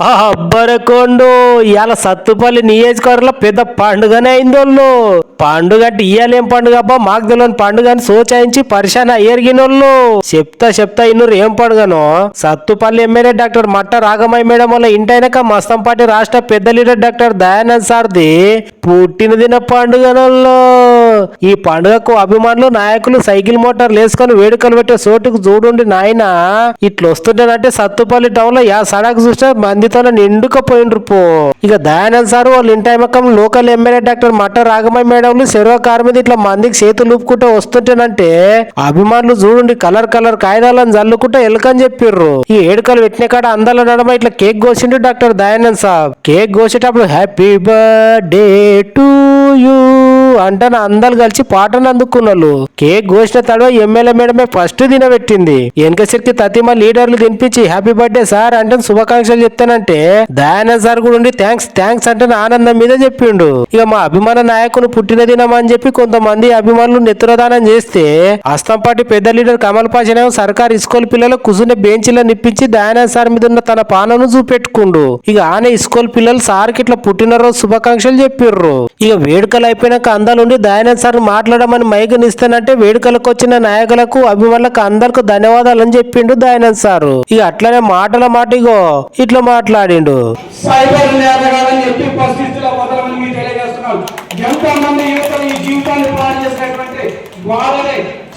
అబ్బరకొండు ఇవాళ సత్తుపల్లి నియోజకవర్గంలో పెద్ద పండుగనే అయిందోళ్ళు. పండుగ అంటే ఇయ్యాలేం పండుగ అబ్బా మాకు తెలియని పండుగ అని సోచాయించి పరిశాన అయ్యరిగినోళ్ళు. చెప్తా చెప్తా ఇన్నూరు ఏం పండుగనో? సత్తుపల్లి ఎమ్మెల్యే డాక్టర్ మట్ట రాగమయ్య మేడం వల్ల ఇంటైనాక మస్తంపాటి రాష్ట్ర పెద్ద లీడర్ డాక్టర్ దయానంద్ సార్ది పుట్టినదిన పండుగనోళ్ళు. ఈ పండుగకు అభిమానులు నాయకులు సైకిల్ మోటార్లు వేసుకొని వేడుకలు పెట్టే చోటుకు చూడుండి నాయన. ఇట్లా వస్తుంటేనంటే సత్తుపల్లి టౌన్లో యా సడక్ చూస్తే మందితో నిండుకపోయిండ్రు పో. ఇక దయానంద్ సార్ వాళ్ళు ఇంటైమకం లోకల్ ఎమ్మెల్యే డాక్టర్ మట్ట రాగమయ్య మేడం చెరువు కారు మీద ఇట్లా మందికి చేతులు లూపుకుంటూ వస్తుంటేనంటే అభిమానులు చూడండి కలర్ కలర్ కాగితాలను జల్లుకుంటూ ఎలకని చెప్పిర్రు. ఈ ఏడుకలు పెట్టిన కాడ అందాల నడమ ఇట్లా కేక్ కోసిండు డాక్టర్ దయానంద్ సాబ్. కేక్ కోసేటప్పుడు హ్యాపీ బర్త్డే టు యూ. అంటాను అందరు కలిసి పాటను అందుకున్నారు కేక్ కోసిన తడవ ఎమ్మెల్యే మేడమే ఫస్ట్ తినబెట్టింది వెనక శక్తి తతిమ లీడర్లు తినిపించి హ్యాపీ బర్త్డే సార్ అంటే శుభాకాంక్షలు చెప్తానంటే దయానంద్ సార్ కూడా ఉండి థ్యాంక్స్ థ్యాంక్స్ అంటే ఆనందం మీద చెప్పిండు. ఇక మా అభిమాన నాయకుని పుట్టిన దినం అని చెప్పి కొంతమంది అభిమానులు నెత్తురదానం చేస్తే అస్తంపాటి పెద్ద లీడర్ కమల్ పాషనేమో సర్కార్ ఇస్కూల్ పిల్లలు కుజునే బెంచ్లో నిప్పించి దయానంద్ సార్ మీద ఉన్న తన పానను చూపెట్టుకుండు. ఇక ఆనే ఇస్కూల్ పిల్లలు సార్కి ఇట్లా పుట్టినరోజు శుభాకాంక్షలు చెప్పిర్రు. ఇక వేడుకలు అయిపోయినాక అందాలుండి దయానంద్ సార్ మాట్లాడమని మైకునిస్తానంటే వేడుకలకు వచ్చిన నాయకులకు అభిమానులకు అందరికి ధన్యవాదాలు అని చెప్పిండు దయానంద్ సారు. ఇక అట్లనే మాటల మాట ఇగో ఇట్లా మాట్లాడిండు.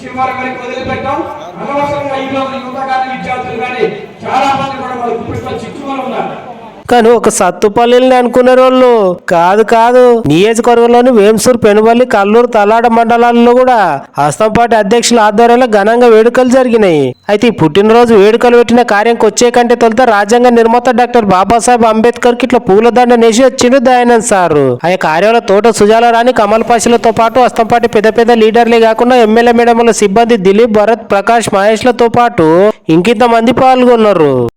చివరి వరకు వదిలిపెట్టాం. అనవసరంగా ఈ రోజు యువత కానీ విద్యార్థులు కానీ చాలా మంది కూడా వాళ్ళ గుప్పిట్లో చిక్కుకొని ఉన్నారు. కానీ ఒక సత్తుపల్లిని అనుకునే వాళ్ళు కాదు కాదు. నియోజకవర్గంలోని వేంసూరు పెనుబల్లి కల్లూరు తలాడ మండలాల్లో కూడా హస్తంపాటి అధ్యక్షుల ఆధ్వర్యంలో ఘనంగా వేడుకలు జరిగినాయి. అయితే ఈ పుట్టినరోజు వేడుకలు పెట్టిన కార్యంకి వచ్చే కంటే తొలుత రాజ్యాంగ నిర్మాత డాక్టర్ బాబాసాహెబ్ అంబేద్కర్కి ఇట్లా పూలదండ నేసి వచ్చిండు దయానంద్ సారు. ఆ కార్యంలో తోట సుజాల రాణి కమల్ పాషలతో పాటు హస్తంపాటి పెద్ద పెద్ద లీడర్లే కాకుండా ఎమ్మెల్యే మేడముల సిబ్బంది దిలీప్ భరత్ ప్రకాష్ మహేష్లతో పాటు ఇంకింత మంది పాల్గొన్నారు.